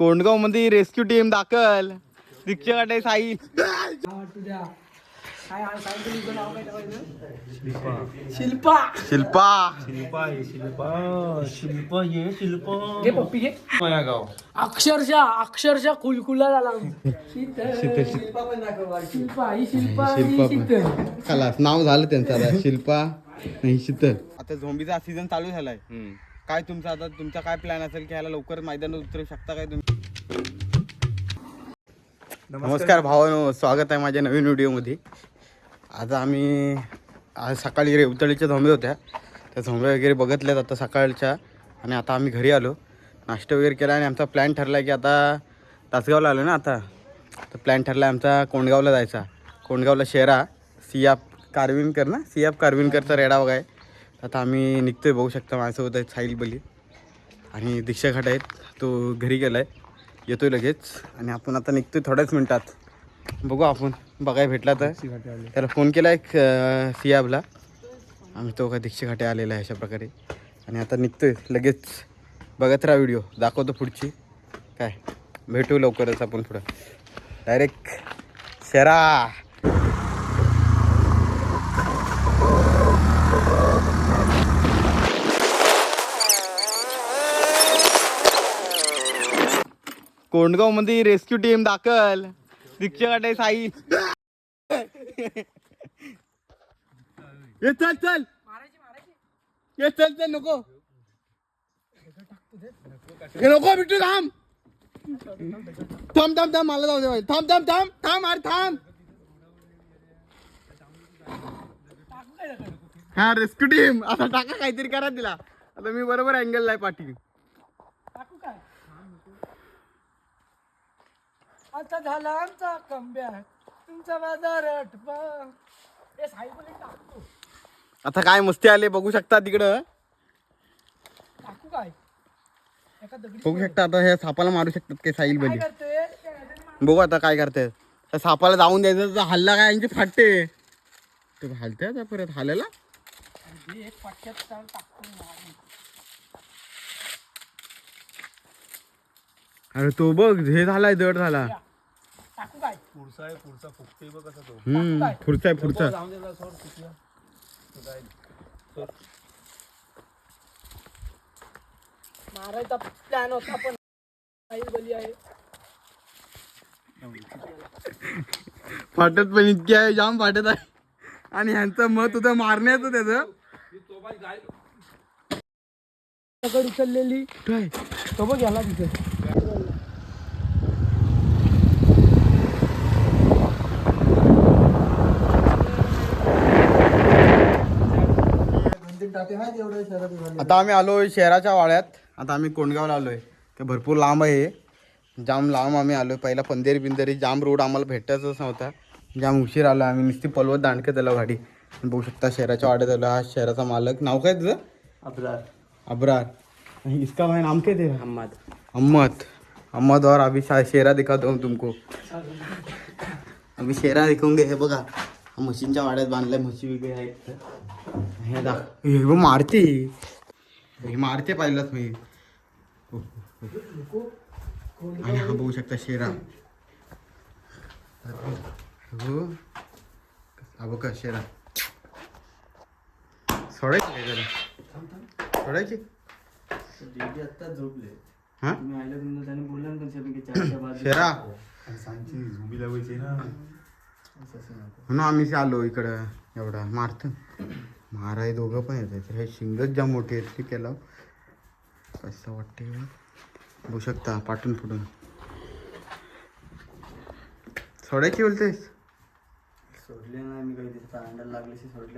कोंडगावमध्ये rescue team दाखल. दीक्षा गाठे साई. शिल्पा. शिल्पा. शिल्पा आहे शिल्पा. शिल्पा ये शिल्पा. घे पप्पी घे माया गाव. अक्षरशः अक्षरशः कुलकुला झाला. शीतल शिल्पा शिल्पा ही शिल्पा पण. शीतल. खलास नाव झालं त्यांचं आता. शिल्पा नाही शीतल. आता झोंबीचा सीझन चालू झालाय. काय तुमचा आता तुमचा काय प्लॅन असेल की ह्याला लवकर मैदानात उतरू शकता काय तुम्ही? नमस्कार भावानो स्वागत आहे माझ्या नवीन व्हिडिओमध्ये. आज आम्ही आज सकाळी रेवतळीच्या झोंबे होत्या. त्या झोंबे वगैरे बघितल्यात आता सकाळच्या आणि आता आम्ही घरी आलो. नाश्ता वगैरे केला आणि आमचा प्लॅन ठरला आहे की आता तासगावला आलो ना आता. तर प्लॅन ठरला आहे आमचा कोंडगावला जायचा. कोंडगावला शेरा सियाप कारविनकर ना? सियाप कारविनकरचा रेडा वगैरे. आहे आता आम्ही निघतोय बघू शकता माझ्यासोबत आहेत साहिल बली आणि दीक्षा खाट आहेत. तो घरी गेला आहे येतोय लगेच. आणि आपण आता निघतोय थोड्याच मिनटात. बघू आपण. बघाय भेटला तर. त्याला फोन केला एक सियाबला. आम्ही तो का दीक्षा खाटे आलेला आहे अशा प्रकारे. आणि आता निघतोय लगेच. बघत राहा व्हिडिओ. दाखवतो पुढची. काय? भेटू लवकरच आपण पुढं. डायरेक्ट शरा! कोंडगावमध्ये रेस्क्यू टीम दाखल. दीक्षा गाठे साई. ये चल चल. ये चल चल नको. हे नको बिट्टू थांब. थांब थांब थांब मला जाऊ दे थांब थांब थांब थांब अरे थांब. हा रेस्क्यू टीम. आता टाका काहीतरी करा तिला. आता मी बरोबर अँगल आहे पाठी टाकू काय आता झाला आमचा कमबॅक. तुमचा बाजार आठवा हे साईबली टाकतो. आता काय मस्ती आले बघू शकता तिकडं. टाकू काय? एका दगडी बघू शकता आता ह्या सापाला मारू शकतात काय साईल काय बली करते बघू आता काय करताय. त्या सापाला जाऊन द्यायचं तर हल्ला काय यांची फाटते ते हलते आता परत हालायला? एक चाल टाकतो. अरे तो बघ हे झालाय दड झाला. टाकू काय पुढचा आहे पुढचा फुगते बघ कसा तो. हम्म पुढचा आहे पुढचा. जाऊन दे सोड कुठला तो काय सोड. मारायचा प्लॅन होता पण साईबली आहे. फाटत पण इतके आहे जाम फाटत आहे. आणि ह्यांचं मत होतं मारण्याचं त्याचं. दगड उचललेली? तो बघ याला तिथे. आता आम्ही आलोय शहराच्या वाड्यात. आता आम्ही कोंडगावला आलोय. ते भरपूर लांब आहे. हे. जाम लांब आम्ही आलोय. पहिला पंधेरी बिंदेरी जाम रोड आम्हाला भेटायचंच नव्हता. जाम उशीर आलो. आम्ही नुसती पलवत दांडकत आलो गाडी. बघू शकता शहराच्या वाड्यात आलो. हा शहराचा मालक. नाव काय तुझं? अब्रार. अबरार. आणि इसका भाई नाम क्या तेरा? अहमद. अहमद. अहमद और अभी शेरा दिखाता हूँ तुमको. अभी शेरा दिखाऊंगे हे बघा. हा म्हशींच्या वाड्यात बांधलाय. म्हशी वगैरे आहेत इथं. हे दाख. हे मारते. हे मारते पाहिलंच मी. आणि हा बघू शकता शेरा. हो हा का शेरा. सोडायची काय जरा? सोडायची? झोपले हा? त्याने ना शेरा? सांगची झोंबी लावायची ना म्हणून आम्ही आलो इकडं एवढा. मारत. माराय दोघं पण येत आहेत हे शिंगच ज्या मोठे आहेत ते केलं. कसं वाटते बघू शकता पाठून फुटून सोडायची बोलतेस? सोडले ना मी काही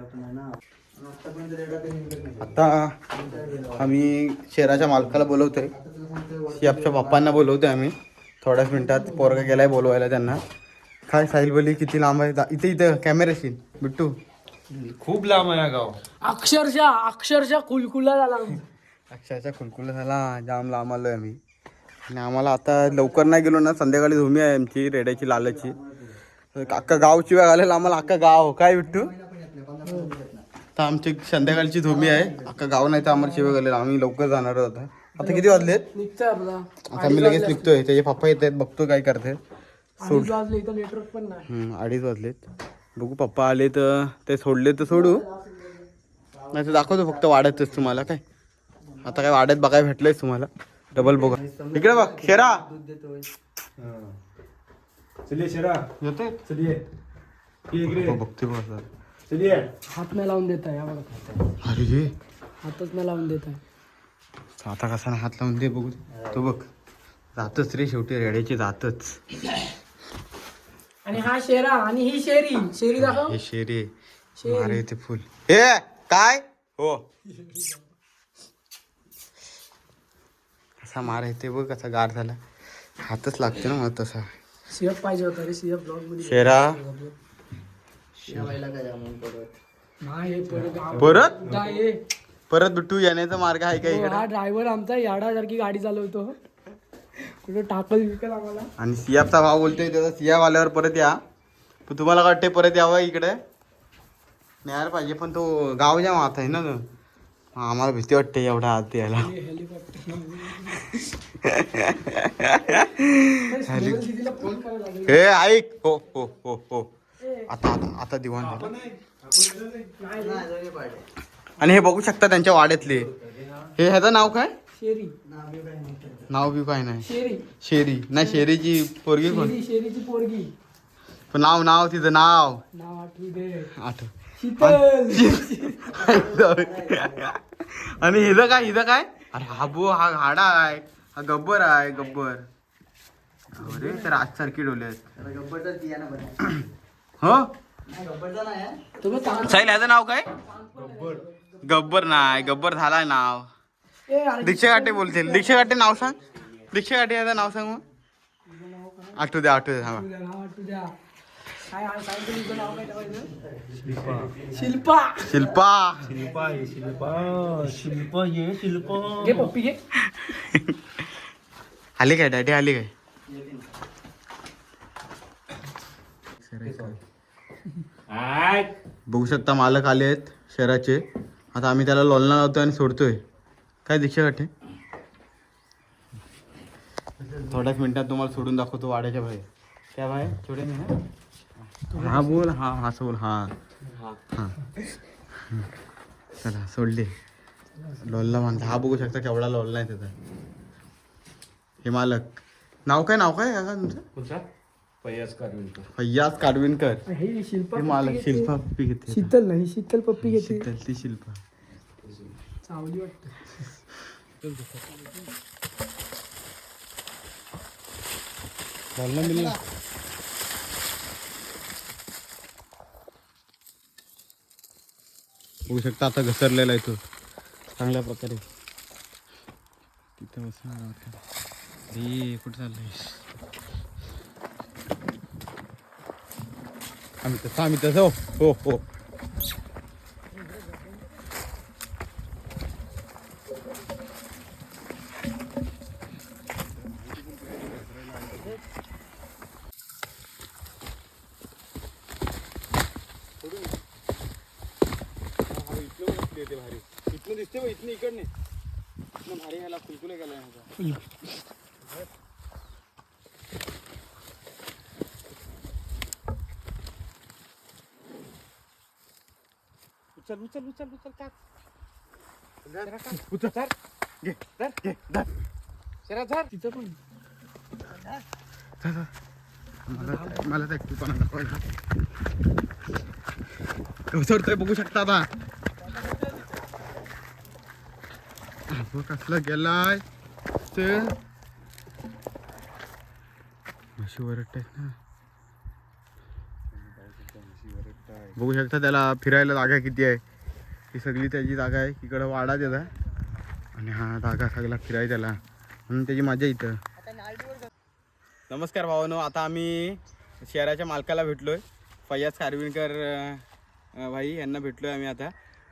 पण ना. निघत नाही. आता आम्ही शेराच्या मालकाला बोलवतोय. शियापच्या बाप्पांना बोलवतोय आम्ही. थोड्याच मिनिटात पोरगा गेलाय बोलवायला त्यांना. काय साहिल बोली किती लांब आहे? इथे इथं कॅमेराशी बिट्टू. खूप लांब आहे हा गाव. अक्षरशः अक्षरशः कुलकुला झाला अक्षरशः खुलखुल झाला. जाम लांब आलोय आम्ही. आणि आम्हाला आता लवकर नाही गेलो ना संध्याकाळी झोमी आहे आमची रेड्याची लालाची. अख्खा गाव शिवाय घालेला आम्हाला अख्खा गाव. काय बिट्टू तर आमची संध्याकाळची झोमी आहे. अख्खा गाव नाही तर आम्हाला शिवाय घालेला. आम्ही लवकर जाणार होता आता. किती वाजलेत? निघतोय आपला. आता मी लगेच निघतोय. त्याचे पप्पा येत आहेत. बघतो काय करते अडीच वाजले इथं नेटवर्क पण नाही. हम्म, अडीच वाजलेत. बघू पप्पा आले तर ते सोडले तर सोडू. नाही तर दाखवतो फक्त वाड्यातच तुम्हाला काय. आता काय वाड्यात बघायला भेटलंय तुम्हाला. डबल बघा. इकडे बघ शेरा. चलिए शेरा. येते चलिए ये इकडे. बघते बघ आता. चलिए हात नाही लावून देत आहे या बघा. अरे हे हातच नाही लावून देत आहे. आता कसा ना हात लावून दे बघू. तो बघ. जातच रे शेवटी रेड्याची जातच. आणि हा शेरा आणि ही शेरी. शेरी दाखव. हे शेरी. मारे ते फुल. हे काय? हो. कसा मार आहे ते बघ कसा गार झाला. हातच लागते ना मला तसा. सीएफ पाहिजे होता रे सीएफ ब्लॉगमध्ये. शेरा. परत? नाही हे परत गाव- परत? नाही. परत बिट्टू येण्याचा मार्ग आहे का हो, इकडे? हा ड्रायव्हर आमचा याडासारखी गाडी चालवतो. कुठे टाकल विकल आम्हाला? आणि सियाबचा भाव बोलतोय त्याचा. सियाब आल्यावर परत या. पण तुम्हाला वाटते परत यावं इकडे? न्यायला पाहिजे पण तो गाव जाम आता आहे ना तो. हा, आम्हाला भीती वाटते एवढा आत यायला. हे हेलिकॉप्टर दीदीला फोन करायला लागेल. हे ऐक हो हो हो हो. आता आता आता दिवाण झालं. आणि हे बघू शकता त्यांच्या वाड्यातले. हे ह्याचं नाव काय? शेरी. नाव बी काय नाही. शेरी. शेरी. नाही शेरीची पोरगी कोण? शेरी शेरीची पोरगी. पण नाव नाव तिचं नाव. नाव आठवू दे. आठ शीतल. आणि हिचं काय हिचं काय? अरे हा बो हा हाडा आहे. हा गब्बर आहे गब्बर. अरे तर आज सारखी डोले बरं. हो? साहिल ह्याचं नाव काय? गब्बर नाही गब्बर झालाय नाव. दीक्षा गाठे बोलतील. दीक्षा गाठे नाव सांग. दीक्षा गाठे याचं नाव सांग. मग आठवू द्या आठवू द्या थांबा शिल्पा. शिल्पा. शिल्पा. ये शिल्पा. शिल्पा ये शिल्पा. घे पप्पी घे. आली काय डॅडी आली काय? बघू शकता मालक आले आहेत शहराचे. आता आम्ही त्याला लोलना लावतोय आणि सोडतोय. काय दीक्षा गाठे? थोड्याच मिनिटात तुम्हाला सोडून दाखवतो वाड्याच्या बाहेर. त्या बाहेर छोटे मी ना हा बोल हा हा बोल हा. हा. चला सोडले. लोलला म्हणता हा बघू शकता केवढा लोलला आहे त्याचा हे मालक. नाव काय नाव काय काका तुमचं? फय्याज हे शिल्पा हे पप्पी मालक घेते. शिल्पा पप्पी घेते. शीतल नाही शीतल पप्पी घेते. शीतल ती शिल्पा. चावली वाटतं बघू शकता आता घसरलेला आहे तो. चांगल्या प्रकारे. तिथे बसणार कुठं चाललंय? आम्ही तसं आम्ही तसं हो हो. इथनं दिसते बघ इथनं इकडने. इथनं भारी ह्याला कुलकुले गेला उचल उचल उचल उचल जरा. उचल. धर. घे घे धर. तिचं पण. मला बघू शकता आता. अहो, कसला गेलाय. ते म्हशी वरटतायत ना. बघू शकता त्याला फिरायला जागा किती आहे. ही सगळी त्याची जागा आहे. इकडं वाडा त्याचा. आणि हा जागा सगळा फिराय त्याला. म्हणून त्याची मजा इथं. नमस्कार भावानो आता आम्ही शहराच्या मालकाला भेटलोय. फैयाज खारविणकर भाई यांना भेटलोय आम्ही आता.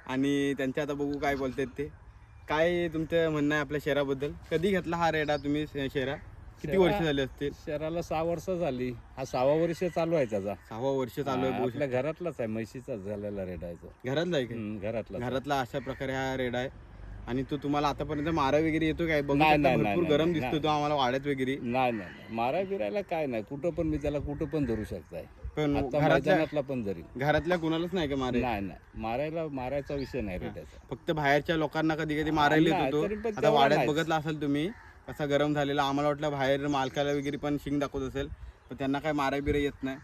आणि त्यांच्या आता बघू काय बोलतात ते. काय तुमचं म्हणणं आहे आपल्या शहराबद्दल? कधी घेतला हा रेडा तुम्ही श- शहरा? किती वर्ष झाले असतील? शहराला सहा वर्ष झाली. हा सहावा वर्ष चालू आहे त्याचा. सहावा वर्ष चालू आहे आपल्या घरातलाच आहे म्हशीचाच झालेला रेडायचा. घरातला आहे का? घरातला घरातला अशा प्रकारे हा रेडा आहे. आणि तो तुम्हाला आतापर्यंत मारा वगैरे येतो काय? बघू नाही, शकता, नाही, भरपूर नाही, गरम नाही, दिसतो तो आम्हाला वाड्यात वगैरे. नाही नाही नाही. मारा बिरायला काय नाही. कुठं पण मी त्याला कुठं पण धरू शकताय. पण आता घरातल्या मैदानातला पण धरी घरातल्या कुणालाच नाही का मारे? नाही नाही. मारायला मारायचा विषय नाही रे त्याचा. फक्त बाहेरच्या लोकांना कधी कधी मारायला नाही, येतो तरी पण आता तेवढा वाड्यात नाहीच. बघितला असेल तुम्ही कसा गरम झालेला. आम्हाला वाटलं बाहेर मालकाला वगैरे पण शिंग दाखवत असेल पण त्यांना काय मारा बिरा येत नाही.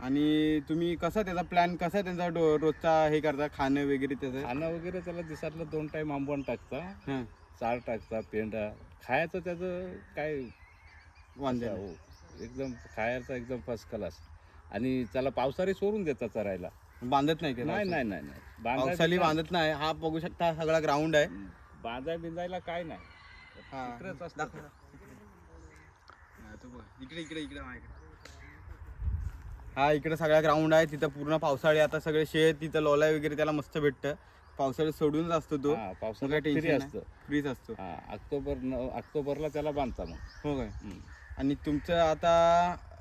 आणि तुम्ही कसा त्याचा प्लॅन कसा त्यांचा डो- रोजचा हे करता खाणं वगैरे त्याचं? खाणं वगैरे त्याला दिसातलं दोन टाइम आंबवण टाकता. हां. चार टाकता पेंडा खायचं त्याचं काय? वांदे हो, एकदम खायचा एकदम फर्स्ट क्लास आणि त्याला पावसाळी सोडून देता चरायला. बांधत नाही ते नाही नाही नाही पावसाळी बांधत नाही. हा बघू शकता हा सगळा ग्राउंड आहे. बांधाय बिंदायला काय नाही. हा. तिकडेच असतं. दाखव. हा, तो बघ. इकडे इकडे इकडे माझ्याकडे. हा इकडे सगळा ग्राउंड आहे. तिथं पूर्ण पावसाळी आता सगळे शेत तिथं लोलाय वगैरे त्याला मस्त भेटतं. पावसाळी सोडूनच असतो तो. हा, पावसाळ्यात टेन्शन असतं. फ्रीज असतो. हा ऑक्टोबर न ऑक्टोबरला त्याला बांधता मग. हो काय? हम्म. आणि तुमचं आता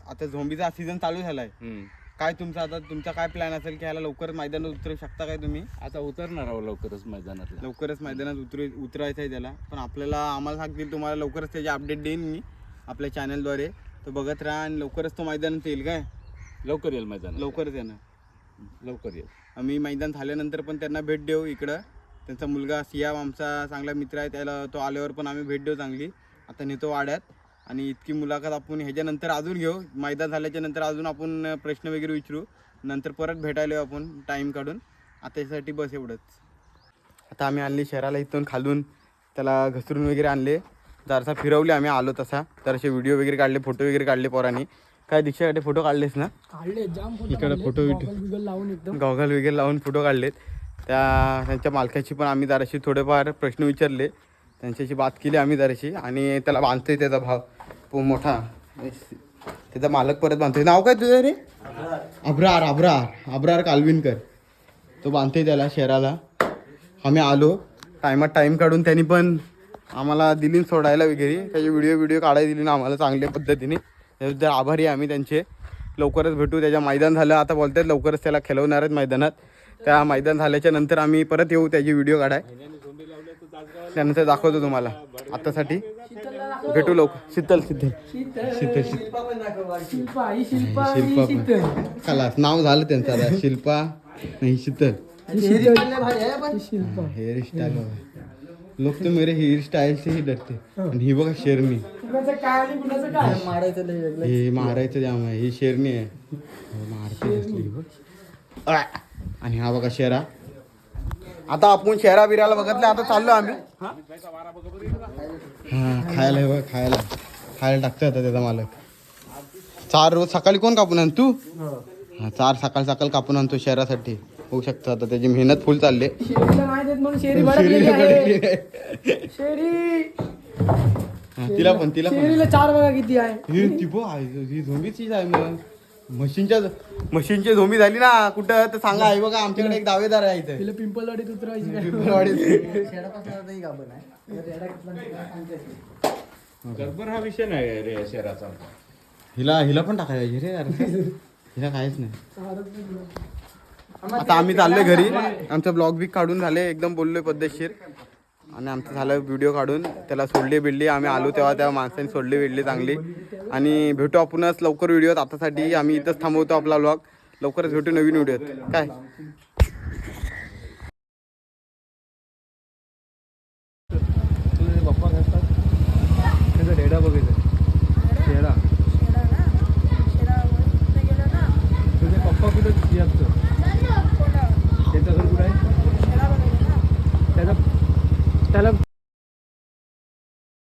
आता झोंबीचा सीझन चालू झालाय. हम्म. काय तुमचा आता तुमचा काय प्लॅन असेल की ह्याला लवकरच मैदानात उतरू शकता काय तुम्ही? आता उतरणार आहो लवकरच मैदानातला. लवकरच मैदानात उतरू उतरायचं आहे त्याला. पण आपल्याला आम्हाला सांगतील तुम्हाला लवकरच त्याची अपडेट देईन मी आपल्या चॅनलद्वारे तो बघत राहा आणि लवकरच तो मैदानात येईल काय? लवकर येईल मैदान लवकरच येणार. लवकर येईल. आम्ही मैदान झाल्यानंतर पण त्यांना भेट देऊ इकडं. त्यांचा मुलगा सियाम आमचा चांगला मित्र आहे त्याला तो आल्यावर पण आम्ही भेट देऊ चांगली. आता नेतो वाड्यात. आणि इतकी मुलाखत आपण ह्याच्यानंतर अजून घेऊ. मैदान झाल्याच्यानंतर अजून आपण प्रश्न वगैरे विचारू. नंतर परत भेटायला येऊ आपण टाईम काढून. आता यासाठी बस एवढंच. आता आम्ही आणली शहराला इथून खालून. त्याला घसरून वगैरे आणले. जरासा फिरवले आम्ही आलो तसा. तर असे व्हिडिओ वगैरे काढले फोटो वगैरे काढले पोरांनी. काय दीक्षासाठी फोटो काढलेस ना? काढले जाम इकडे. फोटो लावून एकदम. गॉगल वगैरे लावून फोटो काढलेत. त्या त्यांच्या मालकाची पण आम्ही जराशी थोडेफार प्रश्न विचारले. त्यांच्याशी बात केली आम्ही जराशी. आणि त्याला बांधतोय त्याचा भाव. पो मोठा. त्याचा मालक परत बांधतोय. नाव काय तुझं रे? अब्रार अब्रार. अब्रार कालविनकर तो बांधतोय त्याला शहराला. आम्ही आलो. टायमात टाईम काढून त्यांनी पण आम्हाला दिली सोडायला वगैरे. त्याचे व्हिडिओ व्हिडिओ काढायला दिली ना आम्हाला चांगल्या पद्धतीने. त्याबद्दल आभारी आहे आम्ही त्यांचे. लवकरच भेटू. त्याच्या मैदान झालं. आता बोलतात लवकरच त्याला खेळवणार आहेत मैदानात. त्या मैदान झाल्याच्यानंतर आम्ही परत येऊ. त्याची व्हिडिओ काढाय. त्यानंतर दाखवतो तुम्हाला. आतासाठी. भेटू लवकर. शीतल शीतल. शीतल शीतल. शीतल शिल्पा ही ही खलास नाव झालं त्यांचं आता. शिल्पा नाही शीतल. ही हेअर शीतल स्टाईल लय भारी आहे पण. ही शिल्पा. हेअर स्टाईल लोक तर मेरे हेअर स्टाईल से ही. डरते आणि ही बघा शेरनी कुणाचं काय आणि मारायचं लय वेगळं. हे मारायचं जाम आहे. ही शेरणी आहे. हो, मारते बघ. आणि हा बघा शेरा. आता आपण शेरा बिराला बघितलं आता चाललो आम्ही. हा? खायला हे बघ खायला. खायला टाकतो आता त्याचा मालक. चार रोज सकाळी कोण कापून आण तू? हा चार सकाळ सकाळ कापून आणतो शहरासाठी. होऊ शकतं आता त्याची मेहनत फुल चालली तिला पण तिला पण. चार बघा किती आहे. ती झोंबीचीच आहे मग. मशीनच्या मशीनची झोंबी झाली ना कुठं? तर सांगा आहे बघा आमच्याकडे एक दावेदार आहे इथे. तिला पिंपलवाडीत उतरायची आता ही. गडबड हा विषय नाही रे शहराचा हिला हिला पण टाकायला रे यार. हिला काहीच नाही. आता आम्ही चाललोय घरी. आमचा ब्लॉग बी काढून झाले एकदम बोललोय पद्धतशीर. आणि आमचं झालं व्हिडिओ काढून. त्याला सोडली बिडली. आम्ही आलो तेव्हा त्या माणसाने सोडली बिडली चांगली. आणि भेटू आपणच लवकर व्हिडिओत आतासाठी. आम्ही इथंच थांबवतो आपला ब्लॉग लवकरच भेटू नवीन व्हिडिओत काय?